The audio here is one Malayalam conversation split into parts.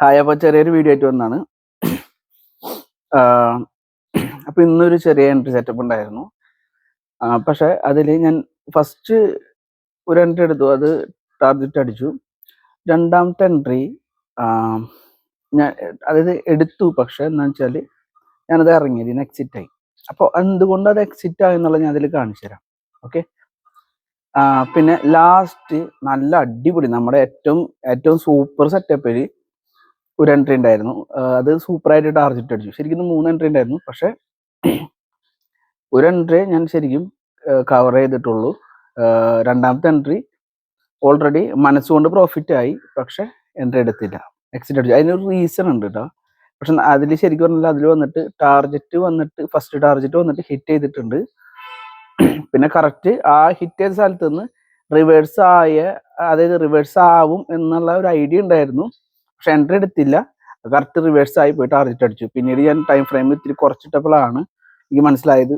ഹായ് അപ്പോൾ ചെറിയൊരു വീഡിയോ ആയിട്ട് വന്നാണ്. അപ്പോൾ ഇന്നൊരു ചെറിയ എൻട്രി സെറ്റപ്പ് ഉണ്ടായിരുന്നു. പക്ഷേ അതിൽ ഞാൻ ഫസ്റ്റ് ഒരു എൻട്രി എടുത്തു. അത് ടാർജറ്റ് അടിച്ചു. രണ്ടാമത്തെ എൻട്രി ഞാൻ അതായത് എടുത്തു. പക്ഷെ എന്താ വെച്ചാൽ ഞാനത് ഇറങ്ങിയത് ഇതിന് എക്സിറ്റ് ആയി. അപ്പോൾ എന്തുകൊണ്ട് അത് എക്സിറ്റ് ആയി എന്നുള്ളത് ഞാൻ അതിൽ കാണിച്ചു തരാം. ഓക്കെ? പിന്നെ ലാസ്റ്റ് നല്ല അടിപൊളി. നമ്മുടെ ഏറ്റവും ഏറ്റവും സൂപ്പർ സെറ്റപ്പിൽ ഒരു എൻട്രി ഉണ്ടായിരുന്നു. അത് സൂപ്പറായിട്ട് ടാർജറ്റ് അടിച്ചു. ശരിക്കും മൂന്ന് എൻട്രി ഉണ്ടായിരുന്നു. പക്ഷെ ഒരു എൻട്രി ഞാൻ ശരിക്കും കവർ ചെയ്തിട്ടുള്ളൂ. രണ്ടാമത്തെ എൻട്രി ഓൾറെഡി മനസ്സുകൊണ്ട് പ്രോഫിറ്റ് ആയി. പക്ഷെ എൻട്രി എടുത്തില്ല. എക്സിറ്റ് അടിച്ചു. അതിനൊരു റീസൺ ഉണ്ട് കേട്ടോ പക്ഷെ അതിൽ ശരിക്കും പറഞ്ഞാൽ അതിൽ വന്നിട്ട് ടാർജറ്റ് വന്നിട്ട് ഫസ്റ്റ് ടാർജറ്റ് വന്നിട്ട് ഹിറ്റ് ചെയ്തിട്ടുണ്ട്. പിന്നെ കറക്റ്റ് ആ ഹിറ്റ് ചെയ്ത സ്ഥലത്ത് നിന്ന് റിവേഴ്സ് ആയ അതായത് റിവേഴ്സ് ആവും എന്നുള്ള ഒരു ഐഡിയ ഉണ്ടായിരുന്നു. പക്ഷെ എൻട്രി എടുത്തില്ല. കറക്റ്റ് റിവേഴ്സ് ആയി പോയിട്ട് ടാർജറ്റ് അടിച്ചു. പിന്നീട് ഞാൻ ടൈം ഫ്രെയിം ഇത്തിരി കുറച്ചിട്ടപ്പോഴാണ് എനിക്ക് മനസ്സിലായത്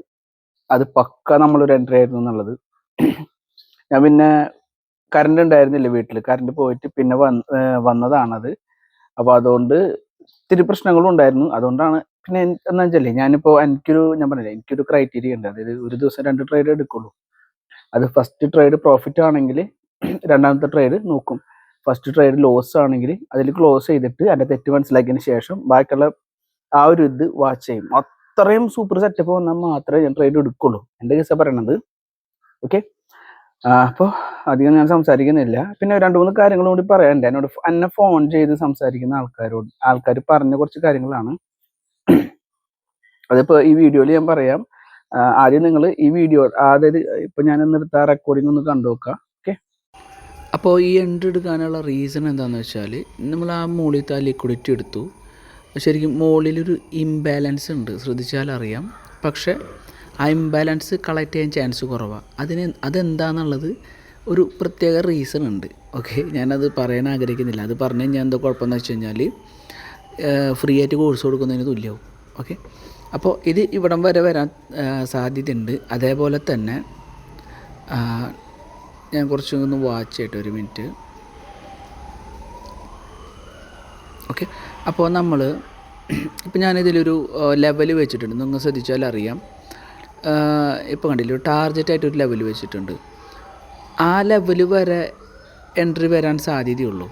അത് പക്ക നമ്മളൊരു എൻട്രി ആയിരുന്നു എന്നുള്ളത്. ഞാൻ പിന്നെ കറണ്ട് ഉണ്ടായിരുന്നില്ല വീട്ടിൽ കറണ്ട് പോയിട്ട് പിന്നെ വന്ന് വന്നതാണത്. അപ്പോൾ അതുകൊണ്ട് ഇത്തിരി പ്രശ്നങ്ങളും ഉണ്ടായിരുന്നു. അതുകൊണ്ടാണ് പിന്നെ എന്താണെന്ന് എന്താ വെച്ചാലേ ഞാനിപ്പോൾ എനിക്കൊരു ഞാൻ പറഞ്ഞില്ല എനിക്കൊരു ക്രൈറ്റീരിയ ഉണ്ട്. അതായത് ഒരു ദിവസം രണ്ട് ട്രേഡ് എടുക്കുള്ളൂ. അത് ഫസ്റ്റ് ട്രേഡ് പ്രോഫിറ്റ് ആണെങ്കിൽ രണ്ടാമത്തെ ട്രേഡ് നോക്കും. ഫസ്റ്റ് ട്രേഡ് ലോസ് ആണെങ്കിൽ അതിൽ ക്ലോസ് ചെയ്തിട്ട് അതിന്റെ തെറ്റ് മനസ്സിലാക്കിയതിന് ശേഷം ബാക്കിയുള്ള ആ ഒരു ഇത് വാച്ച് ചെയ്യും. അത്രയും സൂപ്പർ സെറ്റപ്പ് വന്നാൽ മാത്രമേ ഞാൻ ട്രേഡ് എടുക്കുള്ളൂ. എന്റെ കേസാണ് പറയണത്. ഓക്കെ അപ്പോൾ അധികം ഞാൻ സംസാരിക്കുന്നില്ല. പിന്നെ രണ്ട് മൂന്ന് കാര്യങ്ങളും കൂടി പറയാനുണ്ട് എന്നോട് എന്നെ ഫോൺ ചെയ്ത് സംസാരിക്കുന്ന ആൾക്കാരോട് ആൾക്കാർ പറഞ്ഞ കുറച്ച് കാര്യങ്ങളാണ്. അതിപ്പോൾ ഈ വീഡിയോയിൽ ഞാൻ പറയാം. ആദ്യം നിങ്ങൾ ഈ വീഡിയോ അതായത് ഇപ്പം ഞാൻ ഇന്നെടുത്ത റെക്കോർഡിംഗ് ഒന്ന് കണ്ടു നോക്കാം. ഓക്കെ അപ്പോൾ ഈ എൻട്രി എടുക്കാനുള്ള റീസൺ എന്താണെന്ന് വെച്ചാൽ നമ്മൾ ആ മുകളിലത്തെ ആ ലിക്വിഡിറ്റി എടുത്തു. ശരിക്കും മുകളിലൊരു ഇംബാലൻസ് ഉണ്ട് ശ്രദ്ധിച്ചാൽ അറിയാം പക്ഷേ ആ ഇംബാലൻസ് കളക്ട് ചെയ്യാൻ ചാൻസ് കുറവാണ് അതിന് അതെന്താണെന്നുള്ളത് ഒരു പ്രത്യേക റീസൺ ഉണ്ട്. ഓക്കെ ഞാനത് പറയാൻ ആഗ്രഹിക്കുന്നില്ല. അത് പറഞ്ഞു കഴിഞ്ഞാൽ എന്താ കുഴപ്പമെന്ന് വെച്ച് കഴിഞ്ഞാൽ ഫ്രീ ആയിട്ട് കോഴ്സ് കൊടുക്കുന്നതിന് തുല്യവും. ഓക്കെ അപ്പോൾ ഇത് ഇവിടം വരെ വരാൻ സാധ്യതയുണ്ട്. അതേപോലെ തന്നെ ഞാൻ കുറച്ച് ഒന്ന് വാച്ച് ചെയ്യട്ടെ ഒരു മിനിറ്റ് ഓക്കെ അപ്പോൾ നമ്മൾ ഇപ്പം ഞാനിതിലൊരു ലെവൽ വെച്ചിട്ടുണ്ട്. നിങ്ങൾ ശ്രദ്ധിച്ചാൽ അറിയാം. ഇപ്പോൾ കണ്ടില്ലേ ഒരു ലെവൽ വെച്ചിട്ടുണ്ട്. ആ ലെവൽ വരെ എൻട്രി വരാൻ സാധ്യതയുള്ളൂ.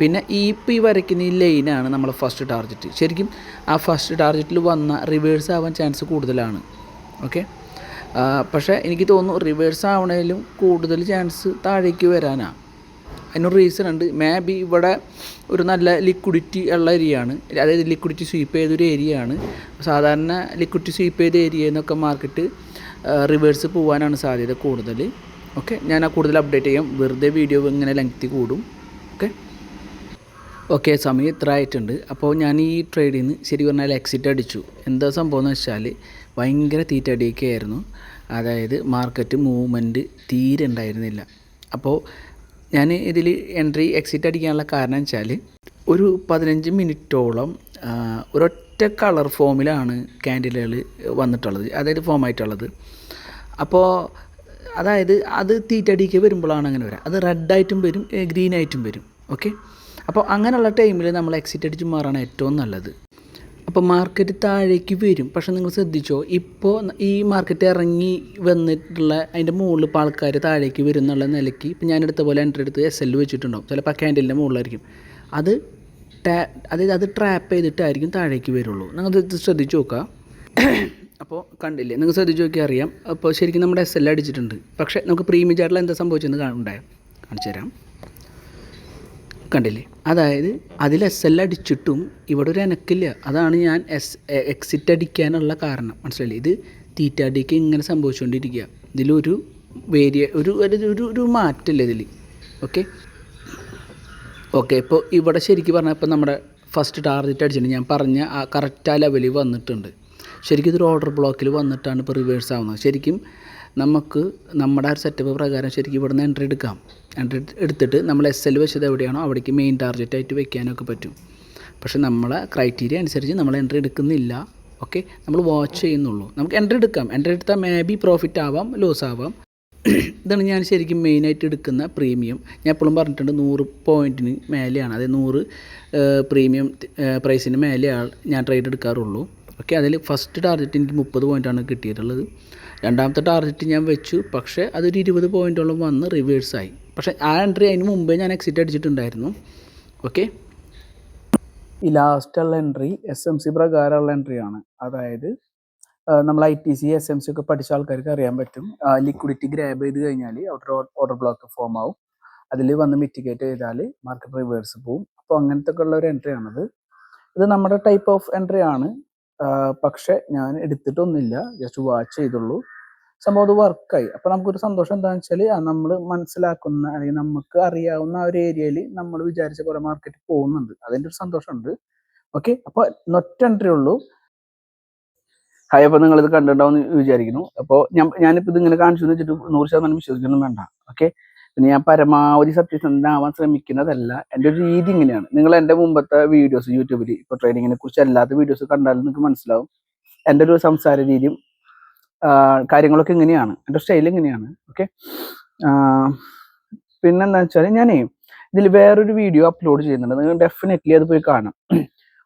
പിന്നെ ഈ ഇപ്പോൾ ഈ വരയ്ക്കുന്ന ഈ ലൈനാണ് നമ്മളെ ഫസ്റ്റ് ടാർജറ്റ് ശരിക്കും ആ ഫസ്റ്റ് ടാർജറ്റിൽ വന്ന റിവേഴ്സ് ആവാൻ ചാൻസ് കൂടുതലാണ്. ഓക്കെ പക്ഷേ എനിക്ക് തോന്നുന്നു റിവേഴ്സ് ആവണേലും കൂടുതൽ ചാൻസ് താഴേക്ക് വരാനാണ് അതിനൊരു റീസൺ ഉണ്ട്. മേ ബി ഇവിടെ ഒരു നല്ല ലിക്വിഡിറ്റി ഉള്ള ഏരിയയാണ് അതായത് ലിക്വിഡിറ്റി സ്വീപ്പ് ചെയ്തൊരു ഏരിയ ആണ്. സാധാരണ ലിക്വിഡിറ്റി സ്വീപ്പ് ചെയ്ത ഏരിയ എന്നൊക്കെ മാർക്കറ്റ് റിവേഴ്സ് പോകാനാണ് സാധ്യത കൂടുതൽ. ഓക്കെ ഞാൻ ആ കൂടുതൽ അപ്ഡേറ്റ് ചെയ്യാം. വെറുതെ വീഡിയോ ഇങ്ങനെ ലെങ്ത്തി കൂടും. ഓക്കെ ഓക്കെ സമയം ഇത്ര ആയിട്ടുണ്ട്. അപ്പോൾ ഞാൻ ഈ ട്രേഡിൽ നിന്ന് ശരി പറഞ്ഞാൽ എക്സിറ്റ് അടിച്ചു. എന്താ സംഭവം എന്ന് വെച്ചാൽ ഭയങ്കര തീറ്റ ഡിക്കെ ആയിരുന്നു അതായത് മാർക്കറ്റ് മൂവ്മെന്റ് തീരെ ഉണ്ടായിരുന്നില്ല. അപ്പോൾ ഞാൻ ഇതിൽ എൻട്രി എക്സിറ്റ് അടിക്കാനുള്ള കാരണം വെച്ചാൽ ഒരു പതിനഞ്ച് മിനിറ്റോളം ഒരൊറ്റ കളർ ഫോമിലാണ് ക്യാൻഡിലുകൾ വന്നിട്ടുള്ളത്. അതായത് ഫോം ആയിട്ടുള്ളത്. അപ്പോൾ അതായത് അത് തീറ്റടിക്ക് വരുമ്പോഴാണ് അങ്ങനെ വരിക അത് റെഡായിട്ടും വരും ഗ്രീനായിട്ടും വരും. ഓക്കെ അപ്പോൾ അങ്ങനെയുള്ള ടൈമിൽ നമ്മൾ എക്സിറ്റ് അടിച്ച് മാറാണ് ഏറ്റവും നല്ലത്. അപ്പോൾ മാർക്കറ്റ് താഴേക്ക് വരും. പക്ഷെ നിങ്ങൾ ശ്രദ്ധിച്ചോ ഇപ്പോൾ ഈ മാർക്കറ്റ് ഇറങ്ങി വന്നിട്ടുള്ള അതിന്റെ മുകളിൽ ഇപ്പോൾ ആൾക്കാർ താഴേക്ക് വരും എന്നുള്ള നിലയ്ക്ക് ഞാൻ എടുത്ത പോലെ എന്റെ എടുത്ത് എസ് എൽ വെച്ചിട്ടുണ്ടാവും. ചിലപ്പോൾ ആ ക്യാൻഡലിന്റെ മുകളിലായിരിക്കും. അത് ടാ അതായത് അത് ട്രാപ്പ് ചെയ്തിട്ടായിരിക്കും താഴേക്ക് വരുള്ളൂ. നിങ്ങൾ ഇത് ശ്രദ്ധിച്ച് നോക്കുക. അപ്പോൾ കണ്ടില്ലേ നിങ്ങൾ ശ്രദ്ധിച്ച് നോക്കിയാൽ അറിയാം. അപ്പോൾ ശരിക്കും നമ്മുടെ എസ് എൽ അടിച്ചിട്ടുണ്ട്. പക്ഷേ നമുക്ക് പ്രീമിയം ചാർട്ടിൽ എന്താ സംഭവിച്ചെന്ന് കാണണ്ടേ കാണിച്ചു തരാം. കണ്ടില്ലേ? അതായത് അതിൽ എസ് എൽ അടിച്ചിട്ടും ഇവിടെ ഒരു എനക്കില്ല. അതാണ് ഞാൻ എസ് എക്സിറ്റ് അടിക്കാനുള്ള കാരണം. മനസ്സിലായില്ലേ? ഇത് തീറ്റ അടിക്ക് ഇങ്ങനെ സംഭവിച്ചുകൊണ്ടിരിക്കുക. ഇതിലൊരു വേരിയ ഒരു ഒരു ഒരു ഒരു മാറ്റമില്ല ഇതിൽ ഓക്കെ ഓക്കെ ഇപ്പോൾ ഇവിടെ ശരിക്കും പറഞ്ഞാൽ ഇപ്പോൾ നമ്മുടെ ഫസ്റ്റ് ടാർഗറ്റ് അടിച്ചിട്ടുണ്ട്. ഞാൻ പറഞ്ഞ ആ കറക്റ്റ് ആ ലെവലിൽ വന്നിട്ടുണ്ട്. ശരിക്കും ഇതൊരു ഓർഡർ ബ്ലോക്കിൽ വന്നിട്ടാണ് ഇപ്പോൾ റിവേഴ്സ് ആവുന്നത്. ശരിക്കും നമുക്ക് നമ്മുടെ ആ സെറ്റപ്പ് പ്രകാരം ശരിക്കും ഇവിടുന്ന് എൻട്രി എടുക്കാം. എൻട്രി എടുത്തിട്ട് നമ്മൾ എസ് എൽ വെച്ചത് എവിടെയാണോ അവിടേക്ക് മെയിൻ ടാർഗറ്റ് ആയിട്ട് വെക്കാനൊക്കെ പറ്റും. പക്ഷേ നമ്മളെ ക്രൈറ്റീരിയ അനുസരിച്ച് നമ്മൾ എൻട്രി എടുക്കുന്നില്ല. ഓക്കെ നമ്മൾ വാച്ച് ചെയ്യുന്നുള്ളൂ. നമുക്ക് എൻട്രി എടുക്കാം. എൻട്രി എടുത്താൽ മേ ബി പ്രോഫിറ്റ് ആവാം ലോസ് ആവാം. ഇതാണ് ഞാൻ ശരിക്കും മെയിനായിട്ട് എടുക്കുന്ന പ്രീമിയം ഞാൻ എപ്പോഴും പറഞ്ഞിട്ടുണ്ട് നൂറ് പോയിന്റിന് മേലെയാണ്. അതായത് നൂറ് പ്രീമിയം പ്രൈസിന് മേലെയാണ് ഞാൻ ട്രേഡ് എടുക്കാറുള്ളൂ. ഓക്കെ അതിൽ ഫസ്റ്റ് ടാർഗറ്റ് എനിക്ക് മുപ്പത് പോയിന്റാണ് കിട്ടിയിട്ടുള്ളത്. രണ്ടാമത്തെ ടാർഗറ്റ് ഞാൻ വെച്ചു പക്ഷേ അതൊരു ഇരുപത് പോയിന്റോളം വന്ന് റിവേഴ്സായി പക്ഷേ ആ എൻട്രി അതിന് മുമ്പേ ഞാൻ എക്സിറ്റ് അടിച്ചിട്ടുണ്ടായിരുന്നു. ഓക്കെ? ഈ ലാസ്റ്റുള്ള എൻട്രി എസ് എം സി പ്രകാരമുള്ള എൻട്രിയാണ് അതായത് നമ്മൾ I T C S M C ഒക്കെ പഠിച്ച ആൾക്കാർക്ക് അറിയാൻ പറ്റും. ലിക്വിഡിറ്റി ഗ്രാബ് ചെയ്ത് കഴിഞ്ഞാൽ ഔട്ടർ ഓർഡർ ബ്ലോക്ക് ഫോം ആവും. അതിൽ വന്ന് മിറ്റിഗേറ്റ് ചെയ്താൽ മാർക്കറ്റ് റിവേഴ്സ് പോവും. അപ്പോൾ അങ്ങനത്തെ ഒക്കെ ഉള്ള ഒരു എൻട്രി ആണത്. ഇത് നമ്മുടെ ടൈപ്പ് ഓഫ് എൻട്രി ആണ്. പക്ഷെ ഞാൻ എടുത്തിട്ടൊന്നുമില്ല. ജസ്റ്റ് വാച്ച് ചെയ്തുള്ളൂ. സംഭവം അത് വർക്കായി അപ്പൊ നമുക്കൊരു സന്തോഷം എന്താണെന്ന് വെച്ചാൽ നമ്മൾ മനസ്സിലാക്കുന്ന അല്ലെങ്കിൽ നമുക്ക് അറിയാവുന്ന ആ ഒരു ഏരിയയിൽ നമ്മൾ വിചാരിച്ച പോലെ മാർക്കറ്റ് പോകുന്നുണ്ട്. അതിന്റെ ഒരു സന്തോഷമുണ്ട്. ഓക്കെ അപ്പൊ നൊറ്റ എൻട്രി ഉള്ളൂ. ഹായ് അപ്പോൾ നിങ്ങൾ ഇത് കണ്ടിട്ടുണ്ടാവും വിചാരിക്കുന്നു. അപ്പോൾ ഞാൻ ഞാനിപ്പോ ഇത് ഇങ്ങനെ കാണിച്ചു എന്ന് വെച്ചിട്ട് നൂറ് ശതമാനം വിശ്വസിക്കണം വേണ്ട. ഓക്കെ പിന്നെ ഞാൻ പരമാവധി സത്യസന്ധനാവാൻ ശ്രമിക്കുന്നതല്ല. എന്റെ ഒരു രീതി ഇങ്ങനെയാണ്. നിങ്ങൾ എന്റെ മുമ്പത്തെ വീഡിയോസ് യൂട്യൂബിൽ ഇപ്പോൾ ട്രേഡിങ്ങിനെ കുറിച്ച് അല്ലാത്ത വീഡിയോസ് കണ്ടാലും നിങ്ങൾക്ക് മനസ്സിലാവും. എന്റെ ഒരു സംസാര രീതിയും കാര്യങ്ങളൊക്കെ ഇങ്ങനെയാണ്. എന്റെ സ്റ്റൈൽ ഇങ്ങനെയാണ്. ഓക്കെ പിന്നെന്താ വെച്ചാൽ ഞാനേ ഇതിൽ വേറൊരു വീഡിയോ അപ്ലോഡ് ചെയ്യുന്നുണ്ട്. നിങ്ങൾ ഡെഫിനറ്റ്ലി അത് പോയി കാണാം.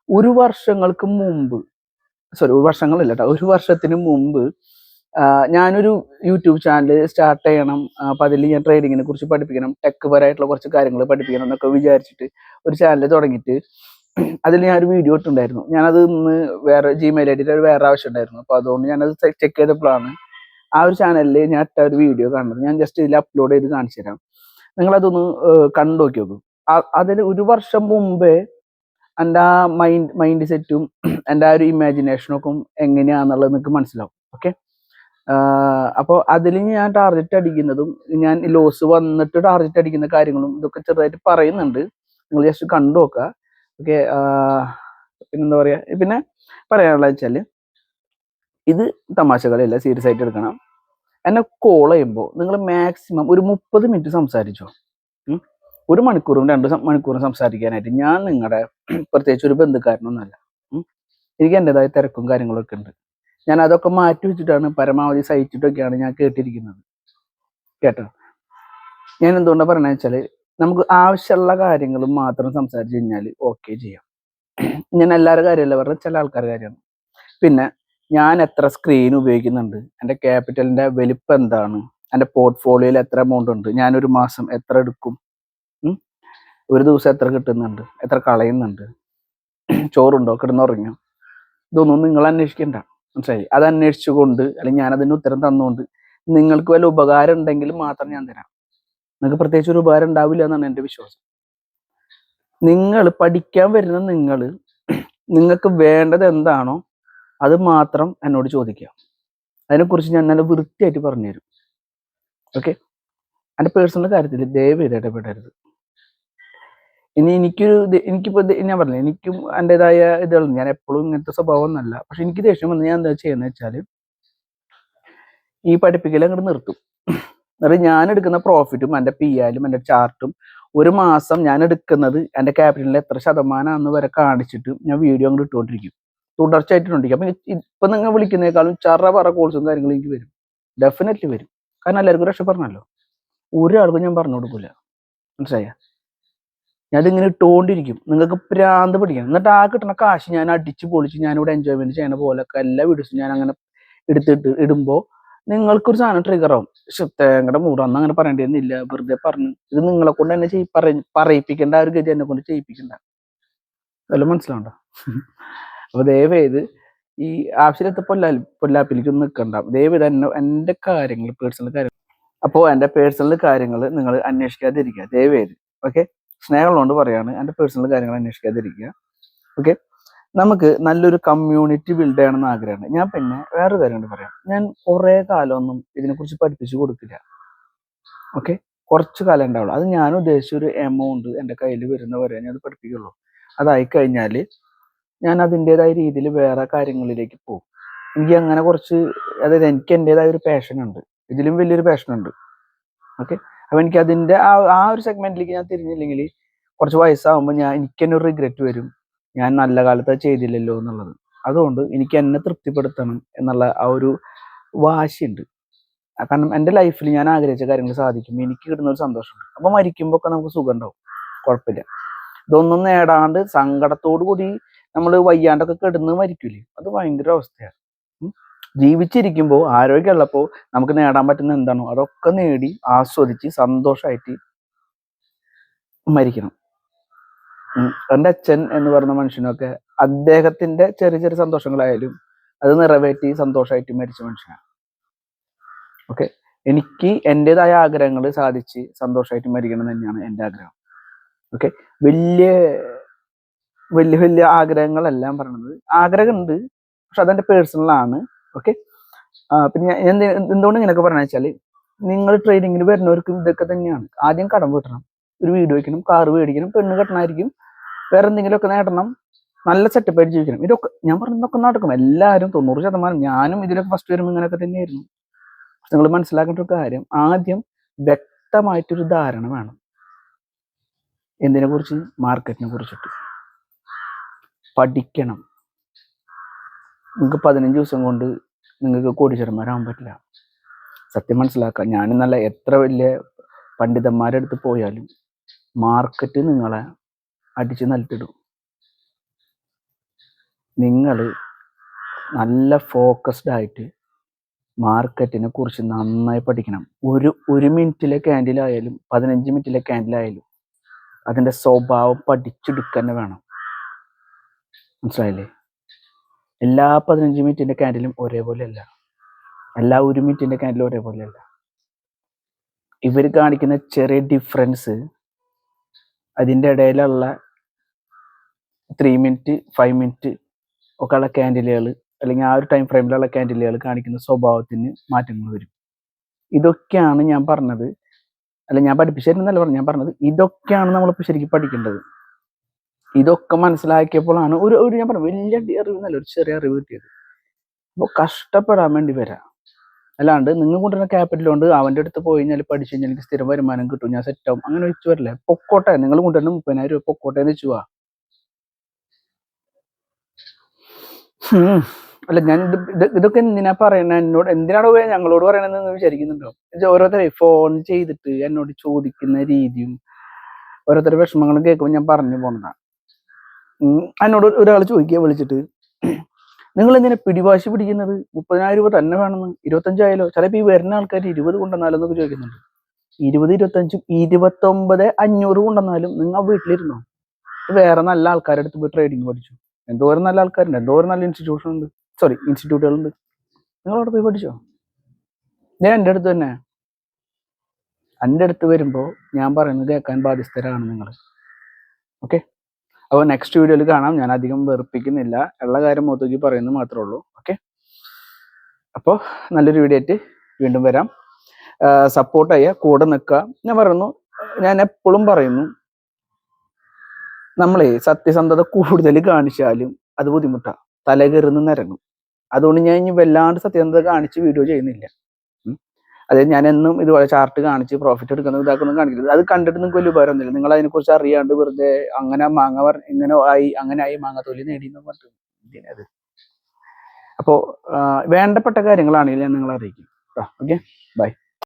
ഒരു വർഷങ്ങൾക്ക് മുമ്പ് സോറി ഒരു വർഷങ്ങളില്ല കേട്ടോ. ഒരു വർഷത്തിന് മുമ്പ് ഞാനൊരു യൂട്യൂബ് ചാനൽ സ്റ്റാർട്ട് ചെയ്യണം. അപ്പം അതിൽ ഞാൻ ട്രേഡിങ്ങിനെ കുറിച്ച് പഠിപ്പിക്കണം. ടെക് പരമായിട്ടുള്ള കുറച്ച് കാര്യങ്ങൾ പഠിപ്പിക്കണം എന്നൊക്കെ വിചാരിച്ചിട്ട് ഒരു ചാനൽ തുടങ്ങിയിട്ട് അതിൽ ഒരു വീഡിയോ ഇട്ടുണ്ടായിരുന്നു ഞാനത് ഇന്ന് വേറെ ജിമെയിൽ ഐ ഡിയിൽ വേറെ ആവശ്യം ഉണ്ടായിരുന്നു. അപ്പോൾ അതുകൊണ്ട് ഞാനത് ചെക്ക് ചെയ്തപ്പോഴാണ് ആ ഒരു ചാനലിൽ ഞാൻ ഇട്ട ഒരു വീഡിയോ കാണുന്നത്. ഞാൻ ജസ്റ്റ് ഇതിൽ അപ്ലോഡ് ചെയ്ത് കാണിച്ചു തരാം. നിങ്ങളതൊന്ന് കണ്ടു നോക്കി നോക്കൂ. അതിൽ ഒരു വർഷം മുമ്പേ എന്റെ ആ മൈൻഡ് മൈൻഡ് സെറ്റും എന്റെ ആ ഒരു ഇമാജിനേഷനൊക്കെ എങ്ങനെയാണെന്നുള്ളത് നിങ്ങൾക്ക് മനസ്സിലാവും. ഓക്കെ അപ്പോൾ അതിൽ ഞാൻ ടാർഗറ്റ് അടിക്കുന്നതും ഞാൻ ലോസ് വന്നിട്ട് ടാർഗറ്റ് അടിക്കുന്ന കാര്യങ്ങളും ഇതൊക്കെ ചെറുതായിട്ട് പറയുന്നുണ്ട്. നിങ്ങൾ ജസ്റ്റ് കണ്ടു നോക്കുക ഓക്കെ പിന്നെന്താ പറയുക പിന്നെ പറയാനുള്ളത് വെച്ചാൽ ഇത് തമാശകളല്ല സീരിയസ് ആയിട്ട് എടുക്കണം. എന്നെ കോൾ ചെയ്യുമ്പോൾ നിങ്ങൾ മാക്സിമം ഒരു മുപ്പത് മിനിറ്റ് സംസാരിച്ചോ? ഒരു മണിക്കൂറും രണ്ട് മണിക്കൂറും സംസാരിക്കാനായിട്ട്. ഞാൻ നിങ്ങളുടെ പ്രത്യേകിച്ച് ഒരു ബന്ധുക്കാരനൊന്നുമല്ല. എനിക്ക് എന്റെതായ തിരക്കും കാര്യങ്ങളൊക്കെ ഉണ്ട്. ഞാൻ അതൊക്കെ മാറ്റി വെച്ചിട്ടാണ് പരമാവധി സഹിച്ചിട്ടൊക്കെയാണ് ഞാൻ കേട്ടിരിക്കുന്നത്. കേട്ടോ? ഞാൻ എന്തുകൊണ്ടാണ് പറയുന്നത് വെച്ചാൽ നമുക്ക് ആവശ്യമുള്ള കാര്യങ്ങൾ മാത്രം സംസാരിച്ചു കഴിഞ്ഞാൽ ഓക്കെ ചെയ്യാം. ഞാൻ എല്ലാവരുടെ കാര്യമല്ല പറഞ്ഞ ചില ആൾക്കാരുടെ കാര്യമാണ്. പിന്നെ ഞാൻ എത്ര സ്ക്രീൻ ഉപയോഗിക്കുന്നുണ്ട് എന്റെ ക്യാപിറ്റലിന്റെ വലിപ്പം എന്താണ് എന്റെ പോർട്ട്ഫോളിയോയിൽ എത്ര എമൗണ്ട് ഉണ്ട് ഞാനൊരു മാസം എത്ര എടുക്കും ഒരു ദിവസം എത്ര കിട്ടുന്നുണ്ട് എത്ര കളയുന്നുണ്ട് ചോറുണ്ടോ കിടന്നുറങ്ങോ ഇതൊന്നും നിങ്ങൾ അന്വേഷിക്കണ്ട. മനസ്സിലായി? അത് അന്വേഷിച്ചുകൊണ്ട് അല്ലെങ്കിൽ ഞാൻ അതിന് ഉത്തരം തന്നുകൊണ്ട് നിങ്ങൾക്ക് വല്ല ഉപകാരം ഉണ്ടെങ്കിൽ മാത്രം ഞാൻ തരാം. നിങ്ങൾക്ക് പ്രത്യേകിച്ച് ഒരു ഉപകാരം ഉണ്ടാവില്ല എന്നാണ് എന്റെ വിശ്വാസം. നിങ്ങൾ പഠിക്കാൻ വരുന്ന നിങ്ങൾ നിങ്ങൾക്ക് വേണ്ടത് എന്താണോ അത് മാത്രം എന്നോട് ചോദിക്കുക. അതിനെക്കുറിച്ച് ഞാൻ നല്ല വൃത്തിയായിട്ട് പറഞ്ഞുതരും. ഓക്കെ? എന്റെ പേഴ്സണൽ കാര്യത്തിൽ ദയവ് ഇടപെടരുത്. ഇനി എനിക്കൊരു എനിക്കിപ്പോ ഞാൻ പറഞ്ഞില്ല എനിക്കും എന്റെതായ ഇതുകൾ ഞാൻ എപ്പോഴും ഇങ്ങനത്തെ സ്വഭാവം ഒന്നല്ല പക്ഷെ എനിക്ക് ദേഷ്യം വന്ന് ഞാൻ എന്താ ചെയ്യുന്നത് വെച്ചാൽ ഈ പഠിപ്പിക്കൽ അങ്ങോട്ട് നിർത്തും. എന്നിട്ട് ഞാൻ എടുക്കുന്ന പ്രോഫിറ്റും എന്റെ പി ആയാലും എന്റെ ചാർട്ടും ഒരു മാസം ഞാൻ എടുക്കുന്നത് എന്റെ ക്യാപിറ്റലിൽ എത്ര ശതമാനമാണെന്ന് വരെ കാണിച്ചിട്ട് ഞാൻ വീഡിയോ അങ്ങോട്ട് ഇട്ടുകൊണ്ടിരിക്കും. തുടർച്ചയായിട്ടുണ്ടിരിക്കും അപ്പം ഇപ്പം നിങ്ങൾ വിളിക്കുന്നേക്കാളും ചറ പറ കോൾസും കാര്യങ്ങളും എനിക്ക് വരും. ഡെഫിനറ്റ്ലി വരും. കാരണം എല്ലാവർക്കും രക്ഷ പറഞ്ഞല്ലോ. ഒരാൾക്കും ഞാൻ പറഞ്ഞു കൊടുക്കില്ല മനസ്സിലായ? ഞാൻ ഇതിങ്ങനെ ഇട്ടുകൊണ്ടിരിക്കും നിങ്ങൾക്ക് പ്രാന്ത് പിടിക്കണം. എന്നിട്ട് ആ കിട്ടുന്ന കാശ് ഞാൻ അടിച്ച് പൊളിച്ച് ഞാനിവിടെ എൻജോയ്മെന്റ് ചെയ്യണ പോലൊക്കെ എല്ലാ വീഡിയോസും ഞാൻ അങ്ങനെ എടുത്തിട്ട് ഇടുമ്പോൾ നിങ്ങൾക്കൊരു സാധനം ട്രിഗർ ആവും. പക്ഷെ മൂടും. അന്ന് അങ്ങനെ പറയേണ്ടിയിരുന്നില്ല. വെറുതെ പറഞ്ഞു. ഇത് നിങ്ങളെ കൊണ്ട് തന്നെ ചെയ് പറ- പറയിപ്പിക്കേണ്ട ആ ഒരു ഗതി എന്നെ കൊണ്ട് ചെയ്യിപ്പിക്കണ്ട. അതെല്ലാം മനസ്സിലാവണ്ട? അപ്പൊ ദയവേത് ഈ ആവശ്യത്തെ പൊല്ലാ പൊല്ലാപ്പിലേക്കൊന്നും നിൽക്കണ്ട ദയവേത് എന്നെ എന്റെ കാര്യങ്ങൾ പേഴ്സണൽ കാര്യങ്ങൾ അപ്പോൾ എന്റെ പേഴ്സണൽ കാര്യങ്ങൾ നിങ്ങൾ അന്വേഷിക്കാതിരിക്കുക. ദയവേത്. ഓക്കെ സ്നേഹമുള്ളതുകൊണ്ട് പറയാണ്. എന്റെ പേഴ്സണൽ കാര്യങ്ങൾ അന്വേഷിക്കാതിരിക്കുക. ഓക്കെ നമുക്ക് നല്ലൊരു കമ്മ്യൂണിറ്റി ബിൽഡ് ചെയ്യണമെന്ന് ആഗ്രഹമുണ്ട്. ഞാൻ പിന്നെ വേറൊരു കാര്യം കൊണ്ട് പറയാം. ഞാൻ കുറേ കാലമൊന്നും ഇതിനെക്കുറിച്ച് പഠിപ്പിച്ചു കൊടുക്കില്ല. ഓക്കെ കുറച്ച് കാലം ഉണ്ടാവുള്ളൂ. അത് ഞാൻ ഉദ്ദേശിച്ച ഒരു എമൗണ്ട് എന്റെ കയ്യിൽ വരുന്നവരെ ഞാൻ അത് പഠിപ്പിക്കുള്ളൂ. അതായി കഴിഞ്ഞാൽ ഞാൻ അതിന്റെതായ രീതിയിൽ വേറെ കാര്യങ്ങളിലേക്ക് പോകും. എനിക്ക് അങ്ങനെ കുറച്ച് അതായത് എനിക്ക് എന്റെതായ ഒരു പാഷൻ ഇതിലും വലിയൊരു പാഷൻ ഉണ്ട്. ഓക്കെ അപ്പൊ എനിക്ക് അതിന്റെ ആ ആ ഒരു സെഗ്മെന്റിലേക്ക് ഞാൻ തിരിഞ്ഞില്ലെങ്കിൽ കുറച്ച് വയസ്സാകുമ്പോൾ ഞാൻ എനിക്ക് തന്നെ ഒരു റിഗ്രറ്റ് വരും. ഞാൻ നല്ല കാലത്ത് ചെയ്തില്ലല്ലോ എന്നുള്ളത്. അതുകൊണ്ട് എനിക്ക് എന്നെ തൃപ്തിപ്പെടുത്തണം എന്നുള്ള ആ ഒരു വാശിയുണ്ട്. കാരണം എന്റെ ലൈഫിൽ ഞാൻ ആഗ്രഹിച്ച കാര്യങ്ങൾ സാധിക്കും എനിക്ക് കിട്ടുന്ന ഒരു സന്തോഷമുണ്ട്. അപ്പൊ മരിക്കുമ്പോൾ ഒക്കെ നമുക്ക് സുഖം ഉണ്ടാവും കുഴപ്പമില്ല. ഇതൊന്നും നേടാണ്ട് സങ്കടത്തോടു കൂടി നമ്മൾ വയ്യാണ്ടൊക്കെ കിടന്ന് മരിക്കൂലേ? അത് ഭയങ്കര അവസ്ഥയാണ്. ജീവിച്ചിരിക്കുമ്പോൾ ആരോഗ്യമുള്ളപ്പോൾ നമുക്ക് നേടാൻ പറ്റുന്ന എന്താണോ? അതൊക്കെ നേടി ആസ്വദിച്ച് സന്തോഷമായിട്ട് മരിക്കണം. എന്റെ അച്ഛൻ എന്ന് പറഞ്ഞ മനുഷ്യനൊക്കെ അദ്ദേഹത്തിന്റെ ചെറിയ ചെറിയ സന്തോഷങ്ങളായാലും അത് നിറവേറ്റി സന്തോഷമായിട്ട് മരിച്ച മനുഷ്യനാണ്. ഓക്കെ? എനിക്ക് എന്റെതായ ആഗ്രഹങ്ങൾ സാധിച്ച് സന്തോഷമായിട്ട് മരിക്കണം തന്നെയാണ് എന്റെ ആഗ്രഹം. ഓക്കെ? വലിയ വലിയ വലിയ ആഗ്രഹങ്ങളെല്ലാം പറയണത് ആഗ്രഹമുണ്ട്. പക്ഷെ അതെന്റെ പേഴ്സണലാണ്. ഓക്കെ പിന്നെ എന്ത് എന്തുകൊണ്ട് ഇങ്ങനെയൊക്കെ പറഞ്ഞു വെച്ചാൽ നിങ്ങൾ ട്രെയിനിങ്ങിന് വരുന്നവർക്ക് ഇതൊക്കെ തന്നെയാണ്. ആദ്യം കടം വീട്ടണം. ഒരു വീട് വയ്ക്കണം കാറ് മേടിക്കണം പെണ്ണ് കെട്ടണമായിരിക്കും. വേറെ എന്തെങ്കിലുമൊക്കെ നേടണം. നല്ല സെറ്റപ്പായിട്ട് ജീവിക്കണം. ഇതൊക്കെ ഞാൻ പറഞ്ഞതൊക്കെ നടക്കും. എല്ലാവരും തൊണ്ണൂറ് ശതമാനം ഞാനും ഇതിലൊക്കെ ഫസ്റ്റ് വരുമ്പോൾ ഇങ്ങനെയൊക്കെ തന്നെയായിരുന്നു. നിങ്ങൾ മനസ്സിലാക്കേണ്ട ഒരു കാര്യം ആദ്യം വ്യക്തമായിട്ടൊരു ധാരണ വേണം. എന്തിനെ കുറിച്ച് മാർക്കറ്റിനെ കുറിച്ചിട്ട് പഠിക്കണം. നിങ്ങൾക്ക് പതിനഞ്ച് ദിവസം കൊണ്ട് നിങ്ങൾക്ക് കോടീശ്വരന്മാരാകാൻ പറ്റില്ല. സത്യം മനസ്സിലാക്കുക ഞാൻ നല്ല എത്ര വലിയ പണ്ഡിതന്മാരുടെ അടുത്ത് പോയാലും മാർക്കറ്റ് നിങ്ങളെ അടിച്ച് നിലത്തിടും. നിങ്ങൾ നല്ല ഫോക്കസ്ഡ് ആയിട്ട് മാർക്കറ്റിനെ കുറിച്ച് നന്നായി പഠിക്കണം. ഒരു ഒരു മിനിറ്റിലെ ക്യാൻഡിലായാലും പതിനഞ്ച് മിനിറ്റിലെ ക്യാൻഡിലായാലും അതിന്റെ സ്വഭാവം പഠിച്ചെടുക്കുക തന്നെ വേണം. മനസ്സിലായില്ലേ? എല്ലാ പതിനഞ്ച് മിനിറ്റിന്റെ ക്യാൻഡിലും ഒരേപോലെ അല്ല എല്ലാ ഒരു മിനിറ്റിന്റെ ക്യാൻഡിലും ഒരേപോലെ അല്ല ഇവർ കാണിക്കുന്ന ചെറിയ ഡിഫറൻസ് അതിന്റെ ഇടയിലുള്ള ത്രീ മിനിറ്റ് ഫൈവ് മിനിറ്റ് ഒക്കെ ഉള്ള ക്യാൻഡിലുകൾ അല്ലെങ്കിൽ ആ ഒരു ടൈം ഫ്രെയിമിലുള്ള ക്യാൻഡിലുകൾ കാണിക്കുന്ന സ്വഭാവത്തിന് മാറ്റങ്ങൾ വരും. ഇതൊക്കെയാണ് ഞാൻ പറഞ്ഞത്. അല്ല ഞാൻ പഠിപ്പിച്ചിരുന്നല്ല പറഞ്ഞു ഞാൻ പറഞ്ഞത് ഇതൊക്കെയാണ് നമ്മളിപ്പോൾ ശരിക്കും പഠിക്കേണ്ടത്. ഇതൊക്കെ മനസ്സിലാക്കിയപ്പോഴാണ് ഒരു ഒരു ഞാൻ പറഞ്ഞു വലിയ അറിവ് എന്നല്ല ഒരു ചെറിയ അറിവ് കിട്ടിയത്. അപ്പോൾ കഷ്ടപ്പെടാൻ വേണ്ടി വരാം. അല്ലാണ്ട് നിങ്ങൾ കൊണ്ടുവരുന്ന ക്യാപിറ്റൽ കൊണ്ട് അവന്റെ അടുത്ത് പോയി കഴിഞ്ഞാൽ പഠിച്ചു കഴിഞ്ഞാൽ എനിക്ക് സ്ഥിരം വരുമാനം കിട്ടും ഞാൻ സെറ്റ് ആവും. അങ്ങനെ വെച്ച് വരില്ലേ. പൊക്കോട്ടെ നിങ്ങൾ കൊണ്ടുവരുന്ന മുപ്പതിനായിരം രൂപ പൊക്കോട്ടെ എന്ന് വെച്ചു അല്ല ഞാൻ ഇത് ഇത് ഇതൊക്കെ എന്തിനാ പറയണ? എന്നോട് എന്തിനാണോ പോയി ഞങ്ങളോട് പറയണതെന്ന് വിചാരിക്കുന്നുണ്ടോ? ഓരോരുത്തരെ ഫോൺ ചെയ്തിട്ട് എന്നോട് ചോദിക്കുന്ന രീതിയും ഓരോരുത്തരുടെ വിഷമങ്ങളും കേൾക്കുമ്പോൾ ഞാൻ പറഞ്ഞു ഉം. എന്നോട് ഒരാൾ ചോദിക്കുക വിളിച്ചിട്ട് നിങ്ങൾ എന്തിനാ പിടിവാശി പിടിക്കുന്നത്? മുപ്പതിനായിരം രൂപ തന്നെ വേണമെന്ന്. ഇരുപത്തഞ്ചായാലോ? ചിലപ്പോൾ ഈ വരുന്ന ആൾക്കാർ ഇരുപത് കൊണ്ടുവന്നാലോ എന്നൊക്കെ ചോദിക്കുന്നുണ്ട്. ഇരുപത് ഇരുപത്തഞ്ചും ഇരുപത്തൊമ്പത് അഞ്ഞൂറ് കൊണ്ടെന്നാലും നിങ്ങൾ വീട്ടിലിരുന്നോ? വേറെ നല്ല ആൾക്കാരുടെ അടുത്ത് പോയി ട്രേഡിങ് പഠിച്ചു? എന്തോരം നല്ല ആൾക്കാരുണ്ട് എന്തോരം നല്ല ഇൻസ്റ്റിറ്റ്യൂഷൻ ഉണ്ട്. സോറി ഇൻസ്റ്റിറ്റ്യൂട്ടുകളുണ്ട് നിങ്ങൾ അവിടെ പോയി പഠിച്ചോ? ഞാൻ എന്റെ അടുത്ത് തന്നെ എന്റെ അടുത്ത് വരുമ്പോൾ ഞാൻ പറയുന്നത് കേൾക്കാൻ ബാധ്യസ്ഥരാണ് നിങ്ങൾ ഓക്കെ അപ്പോൾ നെക്സ്റ്റ് വീഡിയോയിൽ കാണാം. ഞാൻ അധികം വെറുപ്പിക്കുന്നില്ല. ഉള്ള കാര്യം മൊത്തത്തിൽ പറയുന്നത് മാത്രമേ ഉള്ളൂ. ഓക്കെ അപ്പോൾ നല്ലൊരു വീഡിയോ ആയിട്ട് വീണ്ടും വരാം. സപ്പോർട്ട് ചെയ്യുക കൂടെ നിൽക്കുക. ഞാൻ പറയുന്നു ഞാൻ എപ്പോഴും പറയുന്നു നമ്മളെ സത്യസന്ധത കൂടുതൽ കാണിച്ചാലും അത് ബുദ്ധിമുട്ടാണ് തലകെറുന്ന് നിരങ്ങും. അതുകൊണ്ട് ഞാൻ ഇനി വല്ലാണ്ട് സത്യസന്ധത കാണിച്ച് വീഡിയോ ചെയ്യുന്നില്ല. അതായത് ഞാൻ എന്നും ഇതുപോലെ ചാർട്ട് കാണിച്ച് പ്രോഫിറ്റ് എടുക്കുന്ന ഇതാക്കൊന്നും കാണിക്കുന്നത് അത് കണ്ടിട്ട് നിങ്ങൾക്ക് വലിയ ഉപകാരമൊന്നുമില്ല നിങ്ങൾ അതിനെക്കുറിച്ച് അറിയാണ്ട് വെറുതെ അങ്ങനെ മാങ്ങ ഇങ്ങനെ ആയി അങ്ങനെ ആയി മാങ്ങ തൊലി നേടി എന്ന് എന്തിനത് അപ്പോൾ വേണ്ടപ്പെട്ട കാര്യങ്ങളാണെങ്കിൽ ഞാൻ നിങ്ങളെ അറിയിക്കും ഓക്കെ ബൈ